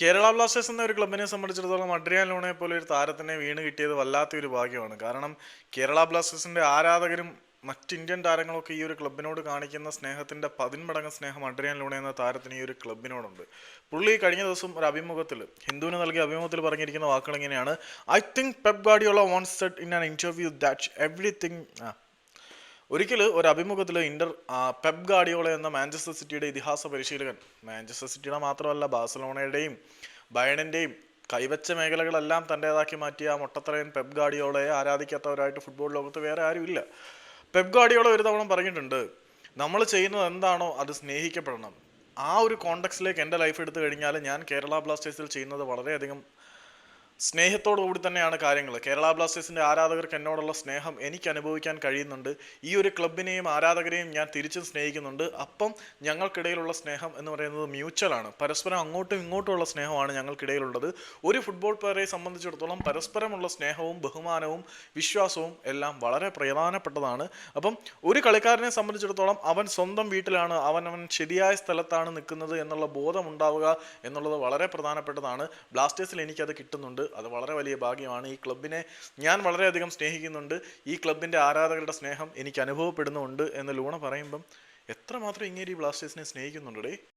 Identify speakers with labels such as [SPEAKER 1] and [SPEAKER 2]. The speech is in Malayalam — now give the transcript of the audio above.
[SPEAKER 1] കേരള ബ്ലാസ്റ്റേഴ്സ് എന്ന ഒരു ക്ലബിനെ സംബന്ധിച്ചിടത്തോളം അഡ്രിയാൻ ലൂണയെ പോലെ ഒരു താരത്തിനെ വീണ് കിട്ടിയത് വല്ലാത്തൊരു ഭാഗ്യമാണ്. കാരണം കേരള ബ്ലാസ്റ്റേഴ്സിന്റെ ആരാധകരും മറ്റ് ഇന്ത്യൻ താരങ്ങളൊക്കെ ഈ ഒരു ക്ലബിനോട് കാണിക്കുന്ന സ്നേഹത്തിന്റെ പതിന്മടങ്ങ് സ്നേഹം അഡ്രിയാൻ ലൂണ എന്ന താരത്തിന് ഈ ഒരു ക്ലബിനോടുണ്ട് പുള്ളി കഴിഞ്ഞ ദിവസം ഒരു അഭിമുഖത്തിൽ ഹിന്ദുവിന് നൽകിയ അഭിമുഖത്തിൽ പറഞ്ഞിരിക്കുന്ന വാക്കുകൾ ഇങ്ങനെയാണ്. I think Pep Guardiola once said in an interview that everything ഒരിക്കൽ ഒരു അഭിമുഖത്തിൽ ഇന്റർ പെപ് ഗാഡിയോള എന്ന മാഞ്ചസ്റ്റർ സിറ്റിയുടെ ഇതിഹാസ പരിശീലകൻ മാഞ്ചസ്റ്റർ സിറ്റിയുടെ മാത്രമല്ല ബാഴ്സലോണയുടെയും ബയണിന്റെയും കൈവച്ച മേഖലകളെല്ലാം തന്റേതാക്കി മാറ്റിയ ആ മൊട്ടത്തറയൻ പെപ് ഗാഡിയോളയെ ആരാധിക്കാത്തവരായിട്ട് ഫുട്ബോൾ ലോകത്ത് വേറെ ആരും ഇല്ല. പെപ് ഗാഡിയോള ഒരു തവണ പറഞ്ഞിട്ടുണ്ട് നമ്മൾ ചെയ്യുന്നത് എന്താണോ അത് സ്നേഹിക്കപ്പെടണം. ആ ഒരു കോണ്ടക്സിലേക്ക് എന്റെ ലൈഫ് എടുത്തു കഴിഞ്ഞാൽ ഞാൻ കേരള ബ്ലാസ്റ്റേഴ്സിൽ ചെയ്യുന്നത് വളരെയധികം സ്നേഹത്തോടു കൂടി തന്നെയാണ് കാര്യങ്ങൾ. കേരള ബ്ലാസ്റ്റേഴ്സിന്റെ ആരാധകർക്ക് എന്നോടുള്ള സ്നേഹം എനിക്ക് അനുഭവിക്കാൻ കഴിയുന്നുണ്ട്. ഈ ഒരു ക്ലബിനെയും ആരാധകരെയും ഞാൻ തിരിച്ചും സ്നേഹിക്കുന്നുണ്ട്. അപ്പം ഞങ്ങൾക്കിടയിലുള്ള സ്നേഹം എന്ന് പറയുന്നത് മ്യൂച്വൽ ആണ്. പരസ്പരം അങ്ങോട്ടും ഇങ്ങോട്ടുമുള്ള സ്നേഹമാണ് ഞങ്ങൾക്കിടയിലുള്ളത്. ഒരു ഫുട്ബോൾ പ്ലെയറെ സംബന്ധിച്ചിടത്തോളം പരസ്പരമുള്ള സ്നേഹവും ബഹുമാനവും വിശ്വാസവും എല്ലാം വളരെ പ്രധാനപ്പെട്ടതാണ്. അപ്പം ഒരു കളിക്കാരനെ സംബന്ധിച്ചിടത്തോളം അവൻ സ്വന്തം വീട്ടിലാണ് അവൻ അവൻ ശരിയായ സ്ഥലത്താണ് നിൽക്കുന്നത് എന്നുള്ള ബോധം ഉണ്ടാവുക എന്നുള്ളത് വളരെ പ്രധാനപ്പെട്ടതാണ്. ബ്ലാസ്റ്റേഴ്സിൽ എനിക്കത് കിട്ടുന്നുണ്ട്. അത് വളരെ വലിയ ഭാഗ്യമാണ്. ഈ ക്ലബിനെ ഞാൻ വളരെയധികം സ്നേഹിക്കുന്നുണ്ട്. ഈ ക്ലബിന്റെ ആരാധകരുടെ സ്നേഹം എനിക്ക് അനുഭവപ്പെടുന്നുണ്ട് എന്ന് ലൂണ പറയുമ്പം എത്രമാത്രം ഇങ്ങനെ ഈ ബ്ലാസ്റ്റേഴ്സിനെ സ്നേഹിക്കുന്നുണ്ടേ